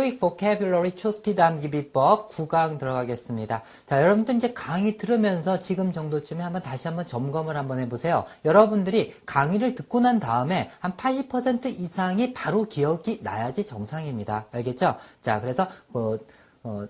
토익 보캐뷸러리 초스피드 암기 비법 9강 들어가겠습니다. 자, 여러분들 이제 강의 들으면서 지금 정도쯤에 한번 다시 한번 점검을 한번 해보세요. 여러분들이 강의를 듣고 난 다음에 한 80% 이상이 바로 기억이 나야지 정상입니다. 알겠죠? 자, 그래서 뭐 어,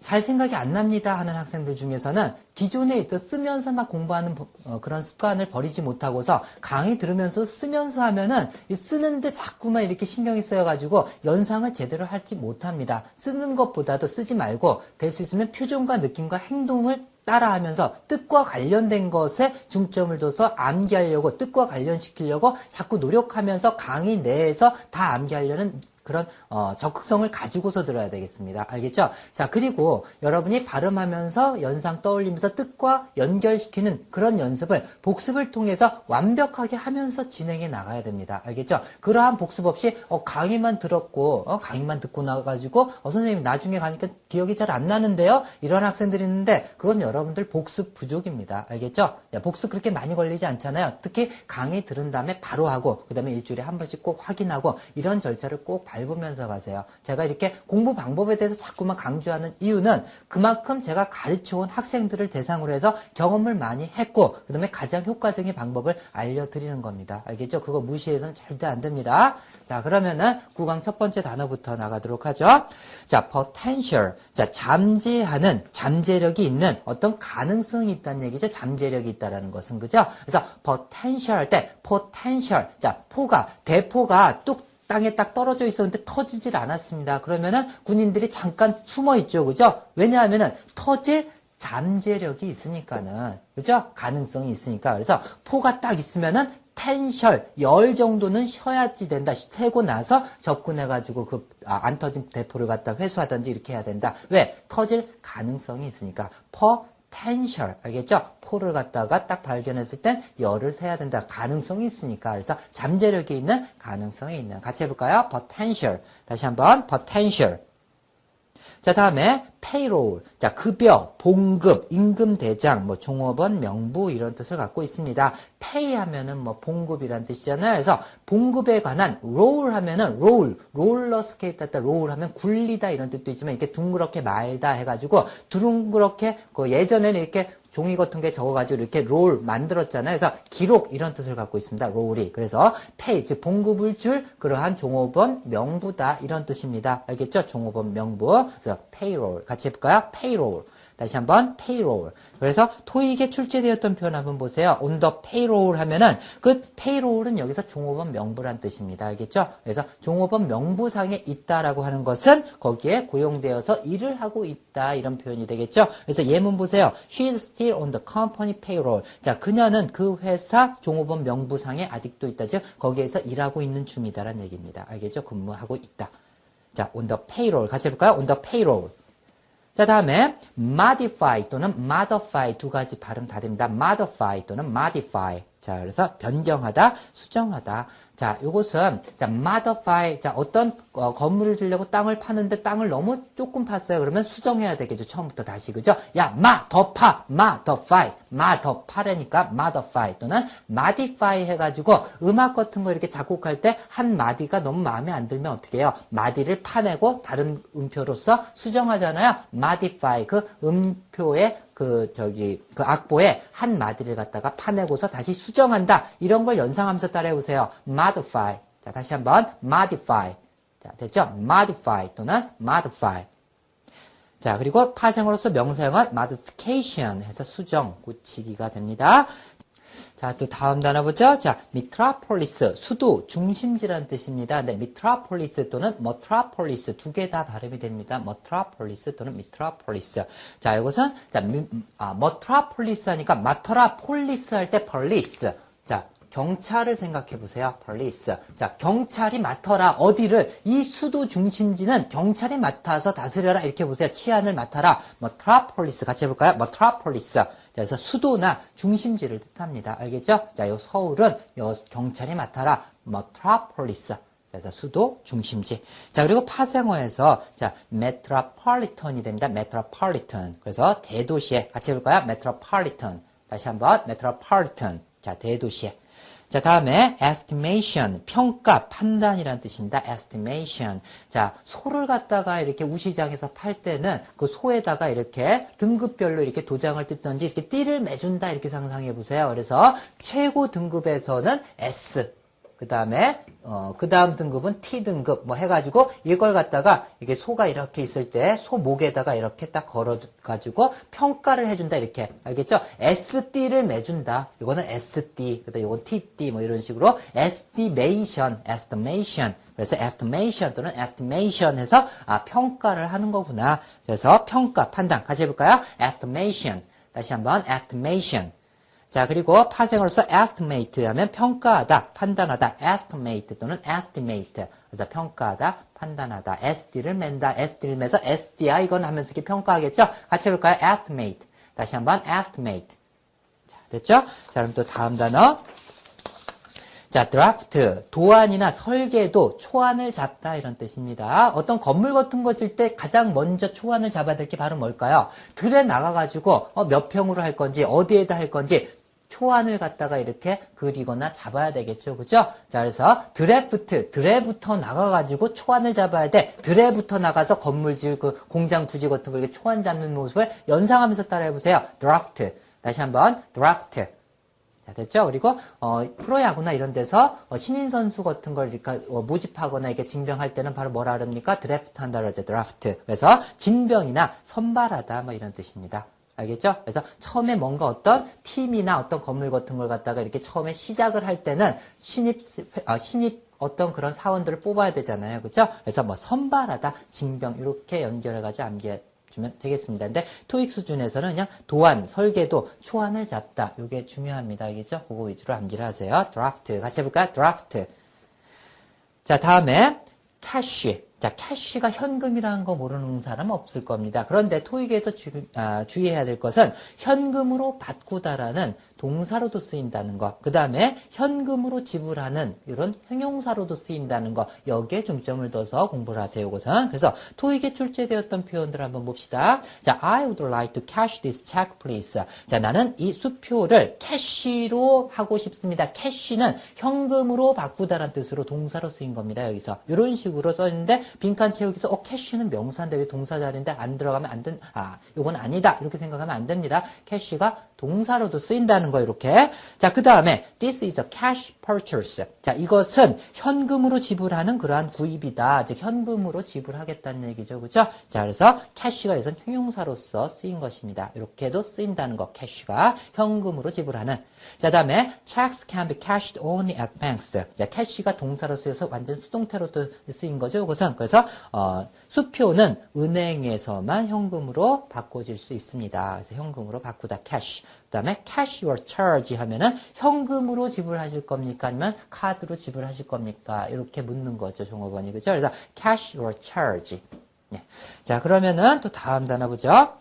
잘 생각이 안 납니다 하는 학생들 중에서는 기존에 있던 쓰면서만 공부하는 어, 그런 습관을 버리지 못하고서 강의 들으면서 쓰면서 하면은 쓰는데 자꾸만 이렇게 신경이 쓰여가지고 연상을 제대로 하지 못합니다. 쓰는 것보다도 쓰지 말고 될 수 있으면 표정과 느낌과 행동을 따라하면서 뜻과 관련된 것에 중점을 둬서 암기하려고 뜻과 관련시키려고 자꾸 노력하면서 강의 내에서 다 암기하려는 그런 어, 적극성을 가지고서 들어야 되겠습니다. 알겠죠? 자 그리고 여러분이 발음하면서 연상 떠올리면서 뜻과 연결시키는 그런 연습을 복습을 통해서 완벽하게 하면서 진행해 나가야 됩니다. 알겠죠? 그러한 복습 없이 어, 강의만 들었고 어, 강의만 듣고 나가지고 어, 선생님 나중에 가니까 기억이 잘 안 나는데요. 이런 학생들이 있는데 그건 여러분들 복습 부족입니다. 알겠죠? 야, 복습 그렇게 많이 걸리지 않잖아요. 특히 강의 들은 다음에 바로 하고 그 다음에 일주일에 한 번씩 꼭 확인하고 이런 절차를 꼭 밟으면서 가세요. 제가 이렇게 공부 방법에 대해서 자꾸만 강조하는 이유는 그만큼 제가 가르쳐온 학생들을 대상으로 해서 경험을 많이 했고 그 다음에 가장 효과적인 방법을 알려드리는 겁니다. 알겠죠? 그거 무시해서는 절대 안 됩니다. 자 그러면은 구강 첫 번째 단어부터 나가도록 하죠. 자 potential 자 잠재하는 잠재력이 있는 어떤 가능성이 있다는 얘기죠. 잠재력이 있다라는 것은 그죠? 그래서 potential 할 때 potential 자 포가 대포가 뚝 땅에 딱 떨어져 있었는데 터지질 않았습니다. 그러면은 군인들이 잠깐 숨어 있죠. 그죠? 왜냐하면은 터질 잠재력이 있으니까는. 그죠? 가능성이 있으니까. 그래서 포가 딱 있으면은 텐셜, 열 정도는 쉬어야지 된다. 세고 나서 접근해가지고 그, 아, 안 터진 대포를 갖다 회수하든지 이렇게 해야 된다. 왜? 터질 가능성이 있으니까. 퍼, 텐셜 알겠죠? 포를 갖다가 딱 발견했을 땐 열을 세야 된다. 가능성이 있으니까. 그래서 잠재력이 있는 가능성이 있는. 같이 해볼까요? potential. 다시 한번 potential. 자, 다음에 payroll. 자, 급여, 봉급, 임금 대장, 뭐 종업원, 명부 이런 뜻을 갖고 있습니다. pay 하면은 뭐 봉급이란 뜻이잖아요. 그래서 봉급에 관한 roll 하면은 roll, 롤러 스케이트 할때 roll 하면 굴리다 이런 뜻도 있지만 이렇게 둥그렇게 말다 해 가지고 둥그렇게 그 예전에는 이렇게 종이 같은 게 적어가지고 이렇게 롤 만들었잖아요. 그래서 기록 이런 뜻을 갖고 있습니다. 롤이. 그래서 pay, 즉 봉급을 줄 그러한 종업원 명부다 이런 뜻입니다. 알겠죠? 종업원 명부. 그래서 payroll. 같이 해볼까요? payroll. 다시 한번 payroll. 그래서 토익에 출제되었던 표현 한번 보세요. on the payroll 하면은 그 payroll은 여기서 종업원 명부란 뜻입니다. 알겠죠? 그래서 종업원 명부상에 있다라고 하는 것은 거기에 고용되어서 일을 하고 있다 이런 표현이 되겠죠? 그래서 예문 보세요. She is still on the company payroll. 자, 그녀는 그 회사 종업원 명부상에 아직도 있다. 즉 거기에서 일하고 있는 중이다라는 얘기입니다. 알겠죠? 근무하고 있다. 자, on the payroll 같이 해볼까요? on the payroll. 자, 다음에 modify 또는 modify 두 가지 발음 다 됩니다. modify 또는 modify. 자, 그래서 변경하다, 수정하다. 자, 요것은 자, modify. 자, 어떤 어, 건물을 지려고 땅을 파는데 땅을 너무 조금 팠어요. 그러면 수정해야 되겠죠. 처음부터 다시 그죠? 야, 마, 더 파, 마, 더 파이, 마, 더 파라니까 modify 또는 modify 해가지고 음악 같은 거 이렇게 작곡할 때 한 마디가 너무 마음에 안 들면 어떻게 해요? 마디를 파내고 다른 음표로서 수정하잖아요. modify 그 음표의 그 저기 그 악보에 한 마디를 갖다가 파내고서 다시 수정한다. 이런 걸 연상하면서 따라해 보세요. Modify. 자, 다시 한번 modify. 자, 됐죠? modify 또는 modify. 자, 그리고 파생으로서 명사형은 modification 해서 수정, 고치기가 됩니다. 자, 또 다음 단어 보죠. 자, 미트라폴리스, 수도, 중심지라는 뜻입니다. 네, 미트라폴리스 또는 머트라폴리스 두개 다 발음이 됩니다. 머트라폴리스 또는 미트라폴리스. 자, 이것은 자, 미, 아, 머트라폴리스 하니까 마터라 폴리스 할때 펄리스. 자, 경찰을 생각해 보세요. 폴리스. 자, 경찰이 맡아라. 어디를 이 수도 중심지는 경찰이 맡아서 다스려라. 이렇게 보세요. 치안을 맡아라. 뭐트라폴리스 같이 해 볼까요? 뭐트라폴리스. 자, 그래서 수도나 중심지를 뜻합니다. 알겠죠? 자, 요 서울은 요 경찰이 맡아라. 뭐트라폴리스. 그래서 수도 중심지. 자, 그리고 파생어에서 자, 메트로폴리턴이 됩니다. 메트로폴리턴. 그래서 대도시에 같이 해 볼까요? 메트로폴리턴. 다시 한번 메트로폴리턴. 자, 대도시에. 자, 다음에 estimation, 평가, 판단이라는 뜻입니다. estimation. 자, 소를 갖다가 이렇게 우시장에서 팔 때는 그 소에다가 이렇게 등급별로 이렇게 도장을 뜯든지 이렇게 띠를 매준다 이렇게 상상해 보세요. 그래서 최고 등급에서는 S, 그 다음에 어, 그 다음 등급은 T 등급 뭐 해가지고 이걸 갖다가 이게 소가 이렇게 있을 때 소 목에다가 이렇게 딱 걸어가지고 평가를 해준다 이렇게 알겠죠? SD를 매준다. 이거는 SD, 그다음 이건 TD 뭐 이런 식으로 estimation, estimation. 그래서 estimation 또는 estimation 해서 아 평가를 하는 거구나. 그래서 평가, 판단 같이 해볼까요? estimation. 다시 한번 estimation. 자, 그리고 파생으로서 estimate 하면 평가하다, 판단하다, estimate 또는 estimate. 그래서 평가하다, 판단하다, SD를 맨다, SD를 매서 SD야 이건 하면서 이렇게 평가하겠죠? 같이 해볼까요? estimate. 다시 한번 estimate. 자, 됐죠? 자, 그럼 또 다음 단어. 자, 드라프트, 도안이나 설계도 초안을 잡다 이런 뜻입니다. 어떤 건물 같은 거 질 때 가장 먼저 초안을 잡아야 될 게 바로 뭘까요? 들에 나가가지고 어, 몇 평으로 할 건지 어디에다 할 건지 초안을 갖다가 이렇게 그리거나 잡아야 되겠죠. 그죠? 자, 그래서 드래프트, 드래부터 나가가지고 초안을 잡아야 돼. 드래부터 나가서 건물 지을 그 공장 부지 같은 거 이렇게 초안 잡는 모습을 연상하면서 따라해보세요. 드라프트. 다시 한번, 드라프트. 자, 됐죠? 그리고, 어, 프로야구나 이런 데서 어, 신인 선수 같은 걸 이렇게 어, 모집하거나 이렇게 징병할 때는 바로 뭐라 그럽니까? 드래프트 한다 그러죠. 드라프트. 그래서 징병이나 선발하다 뭐 이런 뜻입니다. 알겠죠? 그래서 처음에 뭔가 어떤 팀이나 어떤 건물 같은 걸 갖다가 이렇게 처음에 시작을 할 때는 신입, 아, 신입 어떤 그런 사원들을 뽑아야 되잖아요. 그죠? 그래서 뭐 선발하다, 징병, 이렇게 연결해가지고 암기해 주면 되겠습니다. 근데 토익 수준에서는 그냥 도안, 설계도, 초안을 잡다. 이게 중요합니다. 알겠죠? 그거 위주로 암기를 하세요. 드라프트. 같이 해볼까요? 드라프트. 자, 다음에 캐쉬. 자, 캐쉬가 현금이라는 거 모르는 사람 없을 겁니다. 그런데 토익에서 주, 아, 주의해야 될 것은 현금으로 바꾸다라는 동사로도 쓰인다는 거. 그 다음에 현금으로 지불하는 이런 형용사로도 쓰인다는 거. 여기에 중점을 둬서 공부를 하세요. 이것은. 그래서 토익에 출제되었던 표현들을 한번 봅시다. 자, I would like to cash this check, please. 자, 나는 이 수표를 캐시로 하고 싶습니다. 캐시는 현금으로 바꾸다라는 뜻으로 동사로 쓰인 겁니다. 여기서. 이런 식으로 써있는데 빈칸 채우기에서 어, 캐시는 명사인데 왜 동사 자리인데 안 들어가면 안 된, 아, 요건 아니다. 이렇게 생각하면 안 됩니다. 캐시가 동사로도 쓰인다는 거 이렇게. 자, 그 다음에 this is a cash purchase. 자, 이것은 현금으로 지불하는 그러한 구입이다. 즉 현금으로 지불하겠다는 얘기죠. 그죠? 자, 그래서 cash가 여기서 형용사로서 쓰인 것입니다. 이렇게도 쓰인다는 거. cash가 현금으로 지불하는. 자, 다음에 checks can be cashed only at banks. 자, cash가 동사로 쓰여서 완전 수동태로도 쓰인 거죠. 이것은 그래서 어, 수표는 은행에서만 현금으로 바꿔질 수 있습니다. 그래서 현금으로 바꾸다 cash. 그 다음에 cash your charge 하면은 현금으로 지불하실 겁니까? 아니면 카드로 지불하실 겁니까? 이렇게 묻는 거죠. 종업원이. 그죠? 그래서 cash your charge. 네. 자, 그러면은 또 다음 단어 보죠.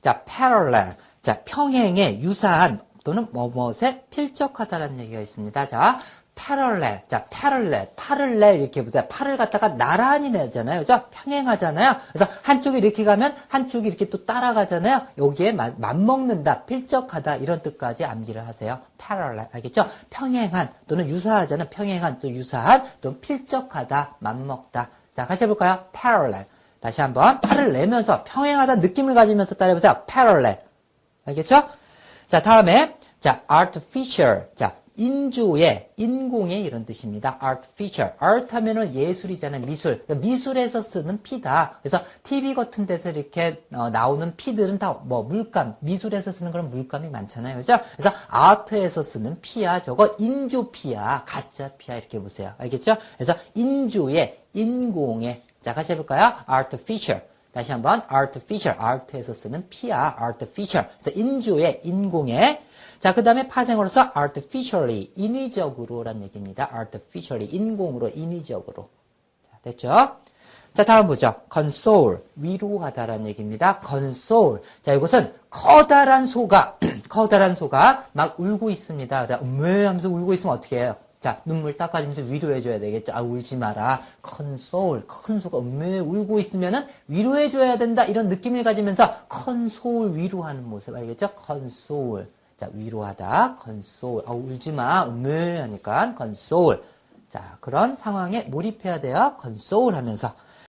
자, parallel. 자, 평행에 유사한 또는 뭐뭐에 필적하다라는 얘기가 있습니다. 자, 패럴렐. 자. 파를렐 이렇게 보세요. 팔을 갖다가 나란히 내잖아요. 그죠? 평행하잖아요. 그래서 한쪽이 이렇게 가면 한쪽이 이렇게 또 따라가잖아요. 여기에 마, 맞먹는다, 필적하다 이런 뜻까지 암기를 하세요. 패럴렐. 알겠죠? 평행한 또는 유사하잖아요. 평행한 또 유사한 또 필적하다, 맞먹다. 자, 같이 해볼까요? 패럴렐. 다시 한번 팔을 내면서 평행하다 느낌을 가지면서 따라해보세요. 패럴렐. 알겠죠? 자, 다음에 자, artificial. 자, 인조의, 인공의 이런 뜻입니다. artificial. art 하면은 예술이잖아요. 미술. 그러니까 미술에서 쓰는 피다. 그래서 TV 같은 데서 이렇게 어, 나오는 피들은 다 뭐 물감, 미술에서 쓰는 그런 물감이 많잖아요. 그죠? 그래서 아트에서 쓰는 피야. 저거 인조 피야. 가짜 피야. 이렇게 보세요. 알겠죠? 그래서 인조의, 인공의. 자, 같이 해볼까요? artificial. 다시 한번 artificial, art에서 쓰는 피야, artificial. 그래서 인조의, 인공의. 자, 그 다음에 파생으로서 artificially, 인위적으로란 얘기입니다. artificially, 인공으로, 인위적으로. 자, 됐죠? 자, 다음 보죠. console, 위로하다라는 얘기입니다. console. 자, 이것은 커다란 소가, 커다란 소가 막 울고 있습니다. 왜 하면서 울고 있으면 어떻게 해요? 자, 눈물 닦아주면서 위로해줘야 되겠죠. 아, 울지 마라. 컨소울, 큰 소가 음메 울고 있으면은 위로해줘야 된다. 이런 느낌을 가지면서 컨소울 위로하는 모습 알겠죠? 컨소울. 자, 위로하다. console. 아, 울지 마. 음을 하니까 console. 자, 그런 상황에 몰입해야 돼요. console 하면서.